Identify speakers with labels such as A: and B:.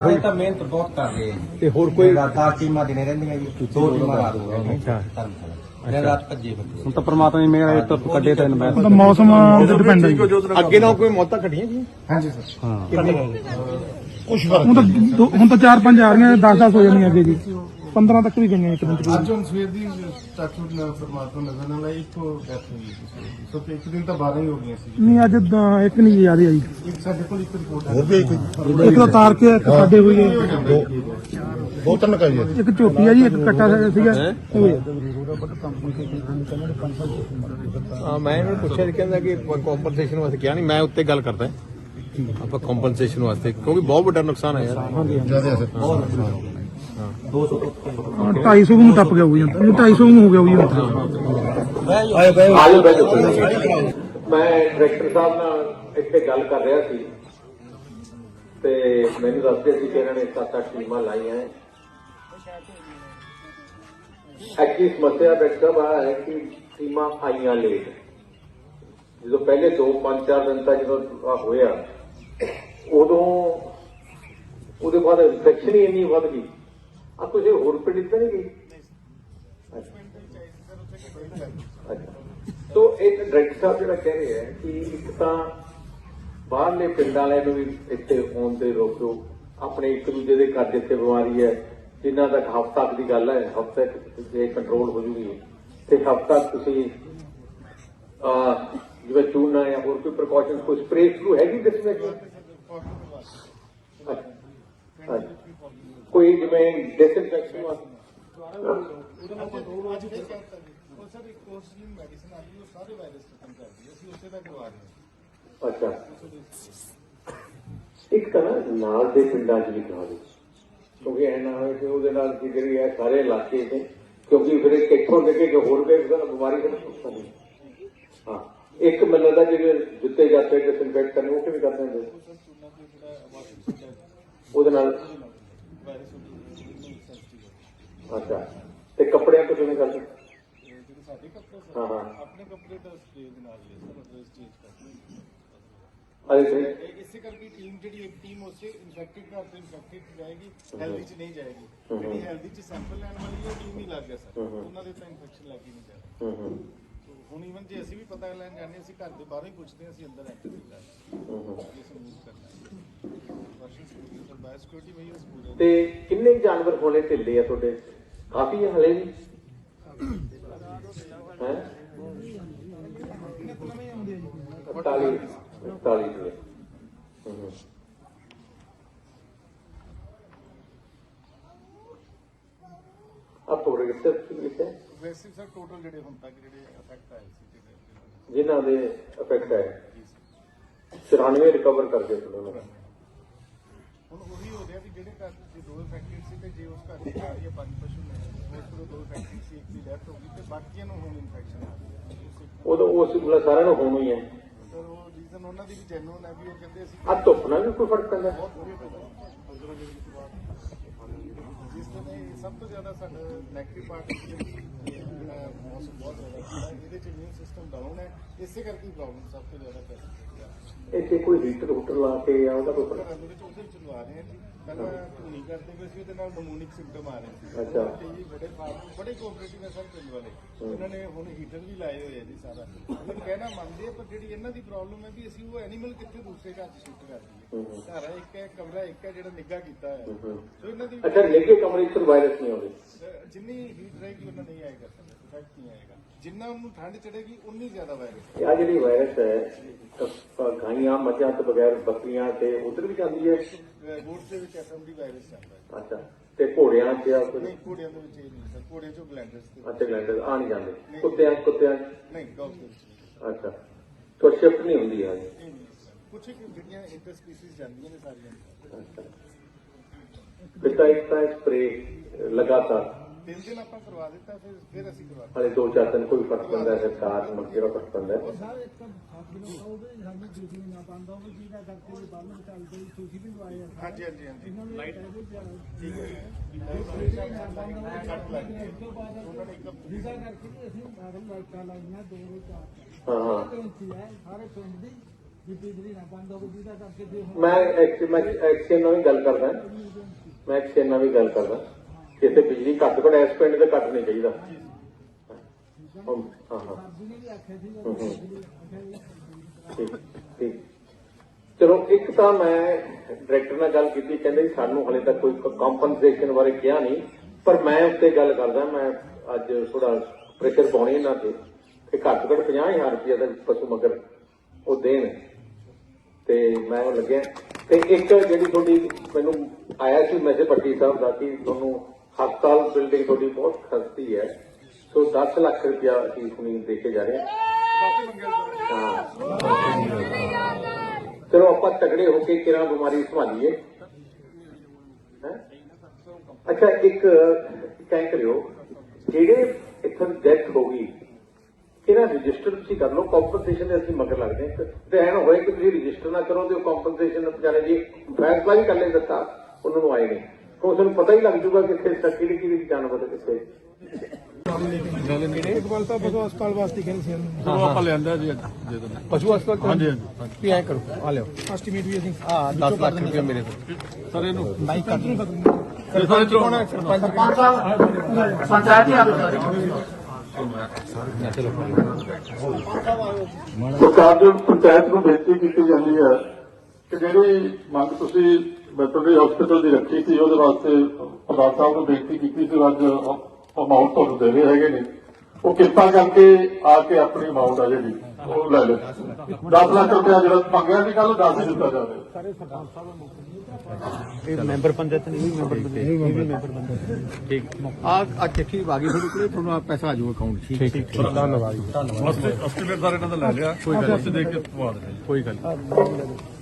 A: ਇਹ ਤਾਂ ਮਿਹਨਤ ਬਹੁਤ ਕਰ ਰਹੇ ਜੀ।
B: ਤੇ ਹੋਰ ਕੋਈ
A: ਲਗਾਤਾਰ ਟੀਮਾਂ ਦਿਨੇ ਰਹਿੰਦੀਆਂ ਜੀ। ਦੋ ਟੀਮਾਂ ਰਾਤ ਨੂੰ ਰਹਿੰਦੀਆਂ
B: ਅੱਛਾ।
A: ਰਾਤ ਭੱਜੇ ਫਿਰਦੇ
B: ਹੁਣ ਤਾਂ ਪ੍ਰਮਾਤਮਾ ਨੇ ਮੇਰਾ ਤੋਂ ਕੱਢੇ ਤਾਂ ਮੈਂ
C: ਤਾਂ ਮੌਸਮ ਤੇ ਡਿਪੈਂਡ ਹੈ।
B: ਅੱਗੇ ਨਾਲ ਕੋਈ ਮੌਤਾਂ ਘਟੀਆਂ ਜੀ?
A: ਹਾਂਜੀ ਸਰ।
B: ਹਾਂ।
C: ਹੁਣ ਤਾਂ ਦੋ- ਹੁਣ ਤਾਂ 4-5 ਆ ਰਹੀਆਂ 10-10 ਹੋ ਜਾਂਦੀਆਂ ਅੱਗੇ ਜੀ। 15 ਤੱਕ ਵੀ ਗਈਆਂ ਇੱਕ ਦਿਨ ਚ।
D: ਅੱਜ ਹੁਣ ਸਵੇਰ ਦੀ ਟੱਚਵੁੱਡ ਨਾਲ ਪਰਮਾਤਮਾ ਨਜ਼ਰ ਨਾਲ ਆਈ ਇੱਕੋ ਡੈਥ ਹੋਈ ਸੀ ਸੋ ਤੇ ਇੱਕ ਦਿਨ ਤਾਂ 12 ਹੀ ਹੋ ਗਈਆਂ ਸੀ
C: ਨਹੀਂ ਅੱਜ ਤਾਂ ਇੱਕ ਨਹੀਂ ਜ਼ਿਆਦਾ ਆਈ
D: ਸਾਡੇ ਕੋਲ ਇੱਕ ਰਿਪੋਰਟ ਹੈ
C: ਇੱਕ ਤਾਂ ਤਾਰ ਕੇ ਇੱਕ ਸਾਡੇ ਹੋਈ ਹੈ
D: ਦੋ ਤਿੰਨ ਕਾਈ
C: ਇੱਕ ਝੋਟੀ ਆ ਜੀ ਇੱਕ ਕੱਟਾ ਸੀਗਾ। ਉਹ ਹੈ।
B: ਹਾਂ ਮੈਂ ਇਹਨਾਂ ਨੂੰ ਪੁੱਛਿਆ ਸੀ ਕਹਿੰਦਾ ਕਿ ਕੰਪਨਸੇਸ਼ਨ ਵਾਸਤੇ ਕਿਹਾ ਨਹੀਂ ਮੈਂ ਉੱਤੇ ਗੱਲ ਕਰਦਾ। ਆਪਾਂ ਕੰਪਨਸੇਸ਼ਨ ਵਾਸਤੇ ਕਿਉਂਕਿ ਬਹੁਤ ਵੱਡਾ ਨੁਕਸਾਨ ਹੈ ਯਾਰ।
D: ਜ਼ਿਆਦਾ ਅਸਰ
C: ਹਾਂ, 250 ਨੂੰ ਟੱਪ ਗਿਆ ਹੋਈ ਹੁਣ 250 ਨੂੰ ਹੋ ਗਿਆ ਹੋਈ ਹੁਣ ਤਾਂ।
E: ਮੈਂ ਡਾਇਰੈਕਟਰ ਸਾਹਿਬ ਨਾਲ ਇੱਥੇ ਗੱਲ ਕਰ ਰਿਹਾ ਸੀ ਤੇ ਮੈਨੂੰ ਦੱਸਦੇ ਸੀ ਕਿ ਇਹਨਾਂ ਨੇ ਸੱਤ ਅੱਠ ਟੀਮਾਂ ਲਾਈਆਂ ਹੈ ਐਕਚੁਅਲੀ ਸਮੱਸਿਆ ਡਾਕਟਰ ਸਾਹਿਬ ਹੈ ਕਿ ਟੀਮਾਂ ਆਈਆਂ ਲੇਟ ਜਦੋਂ ਪਹਿਲੇ 2 5 4 ਦਿਨ ਤੱਕ ਜਦੋਂ ਹੋਇਆ, ਉਦੋਂ ਉਹਦੇ ਬਾਅਦ ਇਨਫੈਕਸ਼ਨ ਹੀ ਇੰਨੀ ਵੱਧ ਗਈ। ਆ ਤੁਸੀਂ ਹੋਰ ਪਿੰਡ ਤਾਂ ਨਹੀਂ ਗਈ? ਅੱਛਾ। ਸੋ ਇੱਕ ਡਾਇਰੈਕਟਰ ਸਾਹਿਬ ਜਿਹੜਾ ਕਹਿ ਰਿਹਾ ਕਿ ਇੱਕ ਤਾਂ ਬਾਹਰਲੇ ਪਿੰਡਾਂ ਵਾਲਿਆਂ ਨੂੰ ਵੀ ਇੱਥੇ ਆਉਣ ਦੇ ਰੋਕੋ ਆਪਣੇ ਇੱਕ ਦੂਜੇ ਦੇ ਘਰ ਜਿੱਥੇ ਬਿਮਾਰੀ ਹੈ ਜਿੰਨਾ ਤੱਕ ਹਫ਼ਤਾ ਤੱਕ ਦੀ ਗੱਲ ਹੈ, ਹਫ਼ਤੇ ਤੱਕ ਜੇ ਕੰਟਰੋਲ ਹੋ ਜੂਗੀ, ਤੇ ਹਫ਼ਤਾ ਤੱਕ ਤੁਸੀਂ ਆ ਜਿਵੇਂ ਚੂਨਾ ਜਾਂ ਹੋਰ ਕੋਈ ਪ੍ਰੀਕਾਸ਼ਨ ਕੋਈ ਸਪਰੇਅ ਸ਼ੁਰੂ ਹੈਗੀ ਡਿਸਮੈਸ਼ ਕੋਈ ਜਿਵੇਂ ਡਿਸਇਨਫੈਕਸ਼ਨ ਵਾਸਤੇ? ਅੱਛਾ। ਇੱਕ ਤਾਂ ਨਾ ਨਾਲ ਦੇ ਪਿੰਡਾਂ 'ਚ ਵੀ ਕਰਾ ਦੇ ਕਿਉਂਕਿ ਇਹ ਨਾ ਹੋਵੇ ਕਿ ਉਹਦੇ ਨਾਲ ਕੀ ਜਿਹੜੀ ਹੈ ਸਾਰੇ ਇਲਾਕੇ 'ਚ। ਕਿਉਂਕਿ ਫਿਰ ਇਹ ਕਿੱਥੋਂ ਦੇ ਕੇ ਹੋਰ ਕੋਈ ਬਿਮਾਰੀ ਤਾਂ ਨਹੀਂ ਨਹੀਂ। ਹਾਂ। ਇੱਕ ਮੈਨੂੰ ਲੱਗਦਾ ਜਿਹੜੇ ਜੁੱਤੇ ਜਾਂਦੇ ਡਿਸਇਨਫੈਕਟ ਕਰਨੇ ਉਹ ਕਿਵੇਂ ਕਰਦੇ ਹੁੰਦੇ? ਉਹਦੇ ਨਾਲ? ਅੱਛਾ। ਤੇ ਕੱਪੜਿਆਂ ਤੋਂ ਕਿਵੇਂ ਕਰਦੇ? ਹਾਂ ਹਾਂ।
D: ਆਪਣੇ ਕੱਪੜੇ ਤਾਂ ਦੇ ਨਾਲ ਲੈ ਸਰ ਚੇਂਜ ਕਰਦੇ ਇਸੇ ਕਰਕੇ ਟੀਮ ਜਿਹੜੀ ਇੱਕ ਟੀਮ ਉਸੇ ਇਨਫੈਕਟਡ ਘਰ ਤੋਂ ਇਨਫੈਕਟਡ ਜਾਏਗੀ ਹੈਲਦੀ ਚ ਨਹੀਂ ਜਾਏਗੀ। ਜਿਹੜੀ ਹੈਲਦੀ ਚ ਸੈਂਪਲ ਲੈਣ ਵਾਲੀ ਹੈ ਟੀਮ ਹੀ ਲੱਗ ਗਿਆ ਸਰ ਉਹਨਾਂ ਦੇ ਤਾਂ ਇਨਫੈਕਸ਼ਨ ਲੱਗ ਹੀ ਨਹੀਂ ਜਾ
E: ਹੂੰ ਹੂੰ।
D: ਸੋ ਹੁਣ ਇਵਨ ਜੇ ਅਸੀਂ ਵੀ ਪਤਾ ਲੈਣ ਜਾਂਦੇ ਅਸੀਂ ਘਰ ਦੇ ਬਾਹਰੋਂ ਹੀ ਪੁੱਛਦੇ ਹਾਂ ਅਸੀਂ ਅੰਦਰ ਐਂਟਰ ਨਹੀਂ ਕਰਦੇ
E: ਤੇ ਕਿੰਨੇ ਜਾਨਵਰ ਹੋਣੇ ਢਿੱਲੇ ਆ ਤੁਹਾਡੇ? ਕਾਫੀ ਹੈ ਹਲੇ ਵੀ? ਹੈ? 48 48 ਦੇ ਹੂੰ ਹੂੰ ਆਪ ਤੁਹਾਡੇ ਕਿੱਥੇ ਲਿਖਿਆ? ਹੈ?
D: ਵੈਸੇ ਸਰ ਟੋਟਲ ਜਿਹੜੇ ਹੁਣ ਤੱਕ ਜਿਹੜੇ ਅਫੈਕਟ ਆਏ ਸੀ ਜਿਹੜੇ
E: ਜਿਨ੍ਹਾਂ ਦੇ ਇਫੈਕਟ ਹੈ 94 ਰਿਕਵਰ ਕਰਕੇ ਤੁਹਾਨੂੰ
D: ਹੁਣ ਉਹੀ ਹੋ ਰਿਹਾ ਵੀ ਜਿਹੜੇ ਘਰ ਦੇ ਦੋ ਇਨਫੈਕਟਡ ਸੀ ਤੇ ਜੇ ਉਸ ਘਰ ਦੇ ਚਾਰ ਜਾਂ ਪੰਜ ਪਸ਼ੂ ਨੇ ਉਸ ਕੋਲ ਦੋ ਇਨਫੈਕਟਡ ਸੀ ਇੱਕ ਦੀ ਡੈਥ ਹੋ ਗਈ ਤੇ ਬਾਕੀਆਂ ਨੂੰ ਹੁਣ ਇਨਫੈਕਸ਼ਨ ਆ ਗਈ ਹੈ। ਉਸ ਇੱਕ-
E: ਉਦੋਂ ਉਸ ਮਤਲਬ ਸਾਰਿਆਂ ਨੂੰ ਹੋਣਾ ਹੀ।
D: ਸਰ ਉਹ ਰੀਜ਼ਨ ਉਹਨਾਂ ਦੀ ਵੀ ਜੈਨੂਨ ਹੈ ਵੀ ਉਹ ਕਹਿੰਦੇ ਅਸੀਂ
E: ਆ ਧੁੱਪ ਨਾਲ ਵੀ ਕੋਈ ਫ਼ਰਕ ਪੈਂਦਾ
D: ਬਹੁਤ ਜਿਸ ਇਹ ਸਭ ਤੋਂ ਜ਼ਿਆਦਾ ਸਾਡਾ ਨੈਗੇਟਿਵ ਪਾਰਟ ਜਿਹੜਾ ਮੌਸਮ ਬਹੁਤ ਜ਼ਿਆਦਾ ਹੈ ਇਹਦੇ ਚ ਇਮਿਊਨ ਸਿਸਟਮ ਡਾਊਨ ਹੈ ਇਸੇ ਕਰਕੇ ਪ੍ਰੋਬਲਮ ਸਭ ਤੋਂ ਜ਼ਿਆਦਾ ਪੈਦਾ
E: ਇੱਥੇ ਕੋਈ ਹੀਟਰ ਹੁਟਰ ਲਾ ਕੇ ਜਾਂ ਉਹਦਾ ਕੋਈ ਫ਼ਰਕ?
D: ਘਰਾਂ ਦੇ ਵਿੱਚ ਉਹਦੇ ਚਲਵਾ ਰਹੇ ਹਾਂ ਜੀ। ਪਹਿਲਾਂ ਧੂਣੀ ਕਰਦੇ ਪਏ ਸੀ ਉਹਦੇ ਨਾਲ ਨਮੂਨਿਕ ਸਿੰਪਟਮ ਆ ਰਹੇ ਸੀ।
E: ਅੱਛਾ।
D: ਤੇ ਜੀ ਬੜੇ ਫਾਰਮ ਬੜੇ ਕੋਆਪਰੇਟਿਵ ਹੈ ਸਰ ਪਿੰਡ ਵਾਲੇ। ਇਹਨਾਂ ਨੇ ਹੁਣ ਹੀਟਰ ਵੀ ਲਾਏ ਹੋਏ ਆ ਜੀ ਸਾਰਾ। ਉਹਨਾਂ ਨੂੰ ਕਹਿਣਾ ਮੰਨਦੇ ਆ ਪਰ ਜਿਹੜੀ ਇਹਨਾਂ ਦੀ ਪ੍ਰੋਬਲਮ ਹੈ ਵੀ ਅਸੀਂ ਉਹ ਐਨੀਮਲ ਕਿੱਥੇ ਦੂਸਰੇ ਘਰ 'ਚ ਸ਼ਿਫਟ ਕਰ ਦਈਏ। ਘਰ ਹੈ ਇੱਕ ਹੈ ਕਮਰਾ ਇੱਕ ਹੈ ਜਿਹੜਾ ਨਿੱਘਾ ਕੀਤਾ ਹੋਇਆ। ਸੋ ਇਹਨਾਂ ਦੀ
E: ਅੱਛਾ ਨਿੱਘੇ ਕਮਰੇ 'ਚ ਵਾਇਰਸ ਨਹੀਂ ਆਉਂਦੇ।
D: ਅਹ ਜਿੰਨੀ ਹੀਟ ਰਹੇਗੀ ਉਹਨਾਂ ਨਹੀਂ ਆਏਗਾ ਸਰ ਇਫੈਕਟ ਨਹੀਂ ਆਏਗਾ। ਜਿੰਨਾ ਉਹਨੂੰ ਠੰਡ ਚੜੇਗੀ ਉਨੀ ਜ਼ਿਆਦਾ ਵਾਇਰਸ
E: ਆ ਜਿਹੜੀ ਵਾਇਰਸ ਹੈ ਗਾਈਆਂ ਮੱਝਾਂ ਤੋਂ ਬਗੈਰ ਬੱਕਰੀਆਂ ਤੇ ਉਧਰ ਵੀ ਜਾਂਦੀ ਹੈ?
D: ਬੋਰਡ ਦੇ ਵਿੱਚ ਐਫਐਮਡੀ ਵਾਇਰਸ ਚੱਲਦਾ ਹੈ।
E: ਅੱਛਾ ਤੇ ਘੋੜਿਆਂ 'ਚ ਆ ਕੋਈ?
D: ਨਹੀਂ ਘੋੜਿਆਂ ਦੇ ਵਿੱਚ ਇਹ ਨਹੀਂ ਸਰ ਘੋੜਿਆਂ ਚੋਂ ਗਲੈਂਡਰਸ ਤੇ।
E: ਅੱਛਾ ਗਲੈਂਡਰ ਆ ਨਹੀਂ ਜਾਂਦੇ। ਕੁੱਤਿਆਂ ਕੁੱਤਿਆਂ?
D: ਨਹੀਂ ਡੌਗ ਦੇ ਵਿੱਚ ਨਹੀਂ।
E: ਅੱਛਾ ਤੋਂ ਸ਼ਿਫਟ ਨਹੀਂ ਹੁੰਦੀ
D: ਸਰ ਕੁਝ ਕੁ ਜਿਹੜੀਆਂ ਇੰਟਰ ਸਪੀਸੀਜ਼ ਜਾਂਦੀਆਂ ਨੇ ਸਾਰੀਆਂ।
E: ਅੱਛਾ। ਫਿਰ ਤਾਂ ਇੱਕ ਤਾਂ ਸਪਰੇ ਲਗਾਤਾਰ
D: ਤਿੰਨ ਦਿਨ ਆਪਾਂ ਕਰਵਾ ਦਿੱਤਾ ਫਿਰ ਫਿਰ ਅਸੀਂ ਕਰਵਾ ਦਿੱਤਾ।
E: ਹਲੇ ਦੋ ਚਾਰ ਦਿਨ ਕੋਈ ਫ਼ਰਕ ਪੈਂਦਾ ਹੈ ਸਰਕਾਰ ਨੂੰ ਜਿਹੜਾ ਫ਼ਰਕ ਪੈਂਦਾ ਹੈ
D: ਹਾਂਜੀ ਹਾਂਜੀ ਹਾਂਜੀ। ਲਾਈਟ ਠੀਕ ਹੈ। ਉਹਨਾਂ ਨੇ ਇੱਕ
F: ਵੀਜ਼ਾ ਕਰਕੇ ਤੇ ਅਸੀਂ ਬਾਦਲ ਲਾਈਟਾਂ ਲਾਈਆਂ ਦੋ ਦੋ ਚਾਰ
E: ਹਾਂ ਹਾਂ।
F: ਬੇਨਤੀ ਹੈ ਸਾਰੇ ਪਿੰਡ ਦੀ
E: ਮੈਂ ਐਕਚੁਅਲੀ ਮੈਂ ਐਕਸ਼ਨ ਨਾਲ ਵੀ ਗੱਲ ਕਰਦਾ। ਮੈਂ ਨਾਲ ਵੀ ਗੱਲ ਕਰਦਾ। ਇੱਥੇ ਬਿਜਲੀ ਘੱਟ ਘੱਟ ਇਸ ਪਿੰਡ ਦੇ ਘੱਟ ਨਹੀਂ ਚਾਹੀਦਾ। ਹਾਂ ਹਾਂ। ਠੀਕ ਚਲੋ, ਇੱਕ ਤਾਂ ਮੈਂ ਡਾਇਰੈਕਟਰ ਨਾਲ ਗੱਲ ਕੀਤੀ, ਕਹਿੰਦੇ ਸਾਨੂੰ ਹਲੇ ਤੱਕ ਕੋਈ ਕੰਪਨਸੇਸ਼ਨ ਬਾਰੇ ਕਿਹਾ ਨਹੀਂ, ਪਰ ਮੈਂ ਉੱਤੇ ਗੱਲ ਕਰਦਾ, ਮੈਂ ਅੱਜ ਥੋੜਾ ਪ੍ਰੈਸ਼ਰ ਪਾਉਣੀ ਇਹਨਾਂ ਤੇ, ਕਿ ਘੱਟ ਤੋਂ ਘੱਟ 50000 ਰੁਪਏ ਦਾ ਪਸ਼ੂ ਮਗਰ ਉਹ ਦੇਣ। ਤੇ ਮੈਂ ਉਹ ਲੱਗਿਆ, ਤੇ ਇੱਕ ਜਿਹੜੀ ਤੁਹਾਡੀ ਮੈਨੂੰ ਆਇਆ ਸੀ ਮੈਸੇਜ ਪੱਟੀ ਸਾਹਿਬ ਦਾ ਕਿ ਤੁਹਾਨੂੰ ਹਸਪਤਾਲ ਬਿਲਡਿੰਗ ਤੁਹਾਡੀ ਬਹੁਤ ਖਸਤੀ ਹੈ। ਸੋ 10 ਲੱਖ ਰੁਪਇਆ ਅਸੀਂ ਹੁਣੀ ਦੇ ਕੇ ਜਾ ਰਹੇ ਹਾਂ। ਚਲੋ ਆਪਾਂ ਤਗੜੇ ਹੋ ਕੇ ਕਿਰਾਂ ਬਿਮਾਰੀ ਸੰਭਾਲੀਏ। ਅੱਛਾ, ਇੱਕ ਕਹਿ ਕਰਿਓ, ਜਿਹੜੇ ਇੱਥੋਂ ਡੈਥ ਹੋ ਗਈ, ਕਿਹੜਾ ਰਜਿਸਟਰ ਤੁਸੀਂ ਕਰ ਲਓ? ਕੰਪਨਸੇਸ਼ਨ ਦੇ ਅਸੀਂ ਮਗਰ ਲੱਗਦੇ ਹਾਂ। ਤੇ ਐਂ ਹੋਏ ਕਿ ਤੁਸੀਂ ਰਜਿਸਟਰ ਨਾ ਕਰੋ ਤੇ ਉਹ ਕੰਪਨਸੇਸ਼ਨ ਵਿਚਾਰੇ ਜੀ ਫੈਸਲਾ ਵੀ ਕਰ ਲੈ ਦਿੱਤਾ, ਉਹਨਾਂ ਨੂੰ ਆਏ ਨਹੀਂ ਕਿਉਂ ਤੁਹਾਨੂੰ ਪਤਾ ਹੀ ਲੱਗ ਜੂਗਾ ਕਿ ਕਿੱਥੇ ਕਿਹੜੀ ਕਿਹੜੀ ਜਾਨਵਰ ਕਿੱਥੇ
C: ਇਕਬਾਲ ਸਾਹਿਬ ਬਸੋ ਹਸਪਤਾਲ ਵਾਸਤੇ ਕਹਿੰਦੇ ਸੀ ਉਹਨੂੰ।
F: ਚਲੋ ਆਪਾਂ ਲਿਆਂਦਾ ਜੀ ਅੱਜ ਦੇ ਦਿੰਦੇ
B: ਪਸ਼ੂ ਹਸਪਤਾਲ ਤੋਂ?
F: ਹਾਂਜੀ ਹਾਂਜੀ।
B: ਵੀ ਐ ਕਰੋ ਆ ਲਿਓ
C: ਐਸਟੀਮੇਟ ਵੀ ਅਸੀਂ।
B: ਆ 10 ਲੱਖ ਰੁਪਏ ਮੇਰੇ ਤੋਂ
F: ਸਰ ਇਹਨੂੰ
C: ਬਾਈਕ ਕੱਢ ਨੂੰ
B: ਸਰਪੰਚ ਕੌਣ ਹੈ? ਸਰਪੰਚ
G: ਸਰਕਾਰ ਦੇ ਪੰਚਾਇਤ ਨੂੰ ਬੇਨਤੀ ਕੀਤੀ ਜਾਂਦੀ ਹੈ ਕਿ ਜਿਹੜੀ ਮੰਗ ਤੁਸੀਂ ਵੈਟਰਨਰੀ ਹਸਪੀਟਲ ਦੀ ਰੱਖੀ ਸੀ ਉਹਦੇ ਵਾਸਤੇ ਪ੍ਰਧਾਨ ਸਾਹਿਬ ਨੂੰ ਬੇਨਤੀ ਕੀਤੀ ਸੀ ਅੱਜ ਅਮਾਉਂਟ ਤੁਹਾਨੂੰ ਦੇ ਰਹੇ ਹੈਗੇ ਨੇ। ਉਹ ਕਿਰਪਾ ਕਰਕੇ ਆ ਕੇ ਆਪਣੀ ਅਮਾਉਂਟ ਆ ਜਿਹੜੀ ਉਹ ਲੈ ਲਓ। 10 ਲੱਖ ਰੁਪਇਆ ਜਿਹੜਾ ਮੰਗਿਆ ਸੀ ਕੱਲ 10 ਹੀ ਦਿੱਤਾ ਜਾਵੇ।
B: ਮੈਂਬਰ ਪੰਚਾਇਤ ਨਹੀਂ ਵੀ ਮੈਂਬਰ ਇਹ ਵੀ ਮੈਂਬਰ ਪੰਚਾਇਤ ਠੀਕ। ਆ ਆ ਚਿੱਠੀ ਆ ਗਈ ਤੁਹਾਡੇ ਕੋਲੇ ਤੁਹਾਨੂੰ ਆਹ ਪੈਸਾ ਆ ਜਾਊਗਾ ਅਕਾਊਂਟ ਠੀਕ ਠੀਕ ਧੰਨਵਾਦ ਜੀ।
F: ਐਸਟੀਮੇਟ ਸਾਰੇ ਇਹਨਾਂ ਦਾ ਲੈ ਲਿਆ ਕੋਈ ਗੱਲ ਨਹੀਂ। ਦੇ ਕੇ ਪਵਾ ਦੇਣਾ
B: ਕੋਈ ਗੱਲ ਨਹੀਂ।